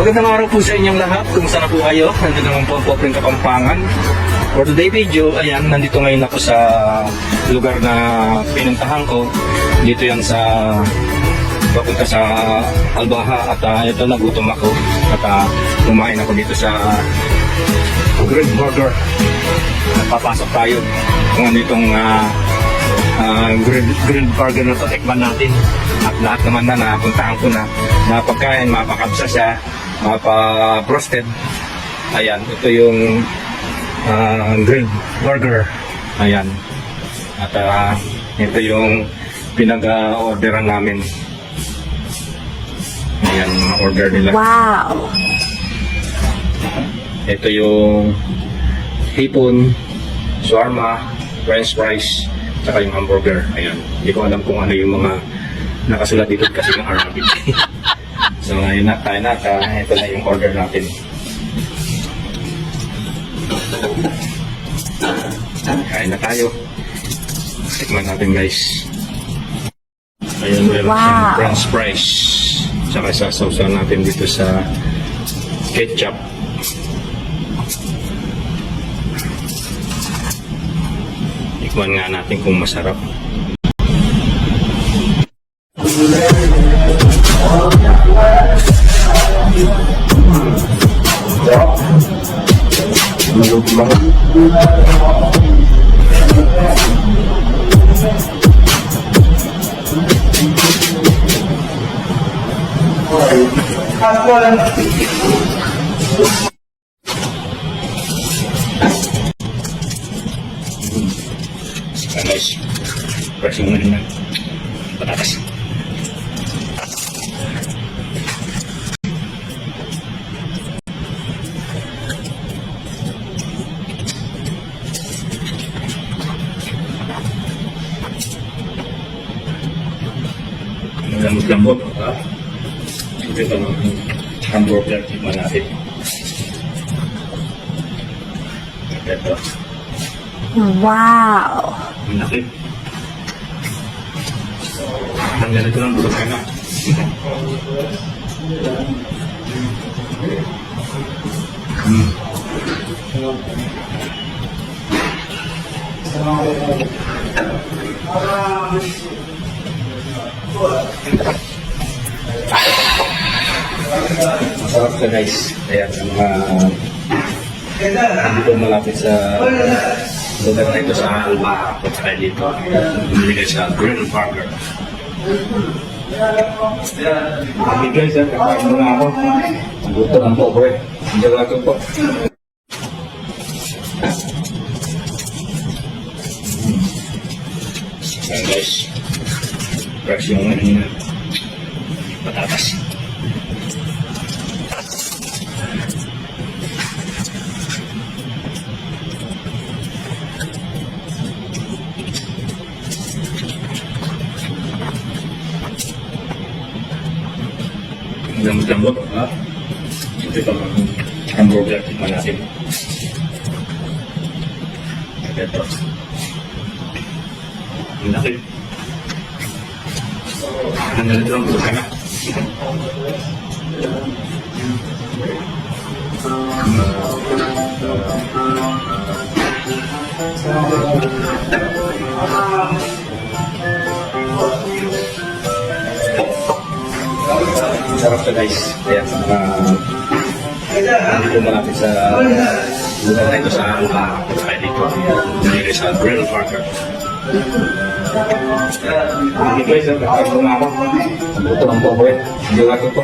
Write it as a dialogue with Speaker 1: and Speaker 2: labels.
Speaker 1: Magandang araw po sa inyong lahat kung saan na po kayo. Nandito naman po ang Popling Kapampangan. For today video, ayan, nandito ngayon ako sa lugar na pinuntahan ko. Dito yan sa papunta sa Albaha at ah, ito nagutom ako at uh, kumain ako dito sa Grilled Burger. Papasok tayo kung ano itong ah, uh, grilled, burger na ito, tikman natin. At lahat naman na napuntahan ko na na pagkain, mapakabsa siya, mapa-frosted. Ayan, ito yung uh, grilled burger. Ayan. At ah, ito yung pinag-orderan namin. Ayan, order nila.
Speaker 2: Wow.
Speaker 1: Ito yung hipon, shawarma, french fries, saka yung hamburger. Ayan. Hindi ko alam kung ano yung mga nakasulat dito kasi ng Arabic. so ngayon na tayo na. ah, ito na yung order natin. Kain na tayo. Tikman natin guys. Ayan, meron
Speaker 2: Wow.
Speaker 1: siyang french fries. Saka sasawsaw natin dito sa ketchup. Tikman nga natin kung masarap. Ah, guys, fresh yung ano na. Patatas. Lambot-lambot. Ha? Ito ito ng hamburger. Tignan natin. Ito.
Speaker 2: Wow.
Speaker 1: Ang laki. Ang ganito lang bulog ka na. Hmm. Masarap ka guys. Ayan, ang mga dito malapit sa lugar na ito sa Alba. Punta tayo dito. Bumili sa Grill Burger. Happy guys? Kakain muna ako. Gusto lang po, bro. Hindi lang po. Ayan guys. Fresh yung ano nila. Patatas. Lambot-lambot, ha? Ito ito ang hamburger. Tignan natin. Ito. Ang laki. Ang ganito lang bulog ka na. Sarap ka guys. Kaya sa mga dito malapit sa lugar na ito sa Alba. Kaya dito. Bumili sa Grill Burger. Hindi guys, ha? kakain muna ako. Gusto lang po, boy. Hindi lang po.